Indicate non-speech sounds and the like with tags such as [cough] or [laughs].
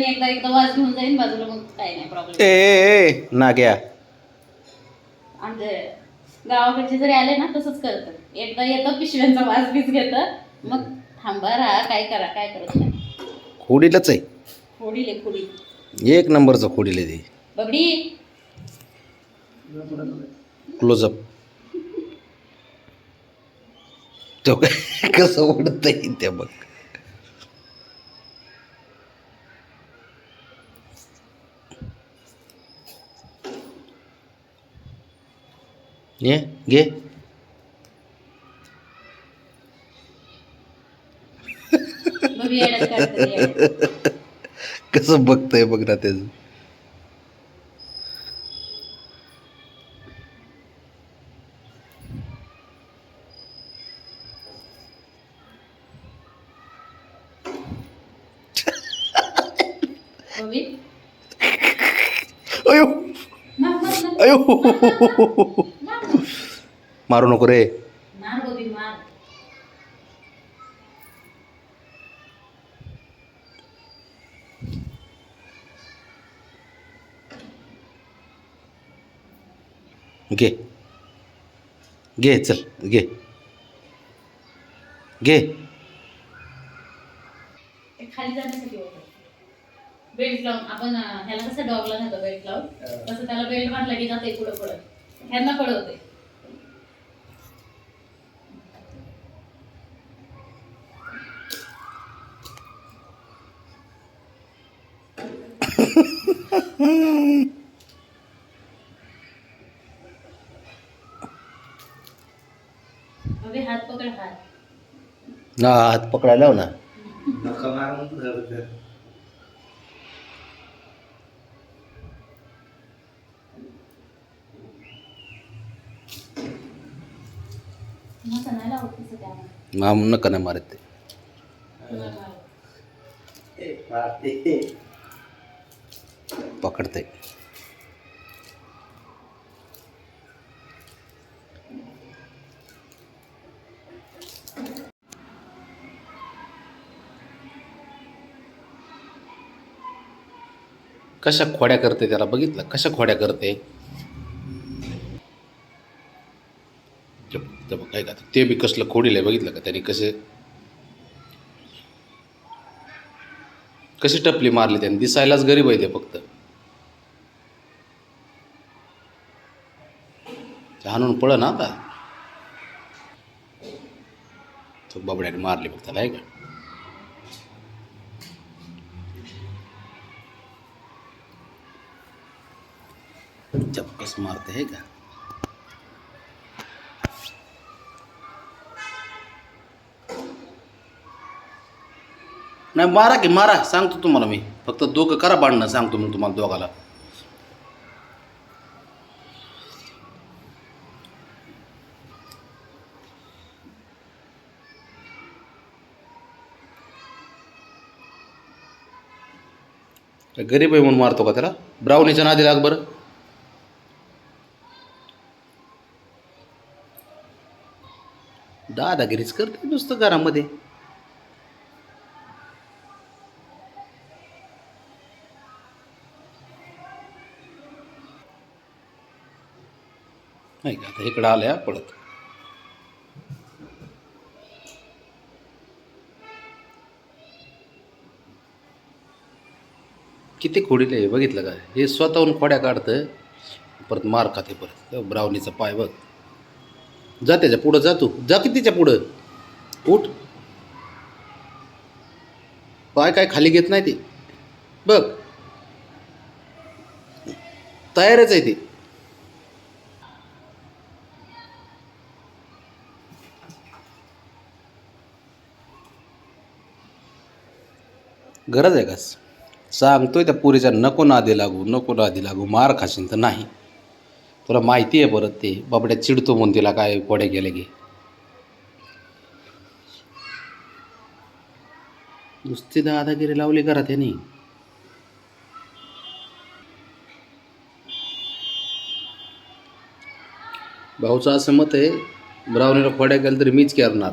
एकदा एकदा वाज घेऊन जाईन बाजूला मग काही नाही प्रॉब्लेम ए, नाग्या. आमचे गावाकडचे जरी आले ना तसंच करतं. एकदा येतं पिशव्यांचा वास बीस घेतं. मग थांबा राहा काय करा काय करत नाही. खोडीलाच आहे. खोडीले खोडी एक नंबरचं खोडील ते. बबडी. क्लोजअप तो काय कसं ओढत येईल त्या बघ. ये घे. [laughs] कसं बघतंय बघ ना त्याचं. अयो. अयो. मार नको रे. घे. घे चल घे. घे. खाली जाण्यासाठी होतं. बेल्ट लावून आपण ह्याला कसं डॉगला घालतो बेल्ट लावून? तसं त्याला बेल्ट बांधला की जाते पुढं पुढं ह्यांना पडवते अबे हात पकड हात. हा हात पकडायला लाव ना. मग नाही लावत तसं पकडते कशा खोड्या करते त्याला बघितलं? कशा खोड्या करते ते आहे ते का ते बी कसलं खोडील आहे बघितलं का त्याने कसे कशी टपली मारली त्याने? दिसायलाच गरीब आहे ते फक्त. हाणून पळ ना आता. तो बाबड्याने मारली बघ त्याला आहे का? चपकस मारते आहे का? नाही मारा की मारा. सांगतो तुम्हाला मी. फक्त दोघं करा बांधणं सांगतो मग तुम्हाला दोघाला. गरीब आहे म्हणून मारतो का त्याला? ब्राउनीच्या नादी लाग बरं. दादागिरीच करते नुसतं घरामध्ये. नाही का? आता इकडं आल्या पळत. किती खोडीले आहे बघितलं का? हे स्वतःहून खोड्या काढतं परत मार खाते परत. ब्रावणीचा पाय बघ. जा त्याच्या पुढं जा तू. जा की तिच्या पुढं. उठ. पाय काय खाली घेत नाही ती. बघ. तयारच आहे ती. गरज आहे का? सांगतोय त्या पुरीच्या नको नादी लागू नको नादी लागू मार खाशीन तर नाही. तुला माहिती आहे परत ते बाबड्या चिडतो म्हणून तिला काय कोड्या गेले की. नुसती दादागिरी लावली करा त्यांनी भाऊचं असं मत आहे ब्रावणीला खोड्या केलं तरी मीच करणार.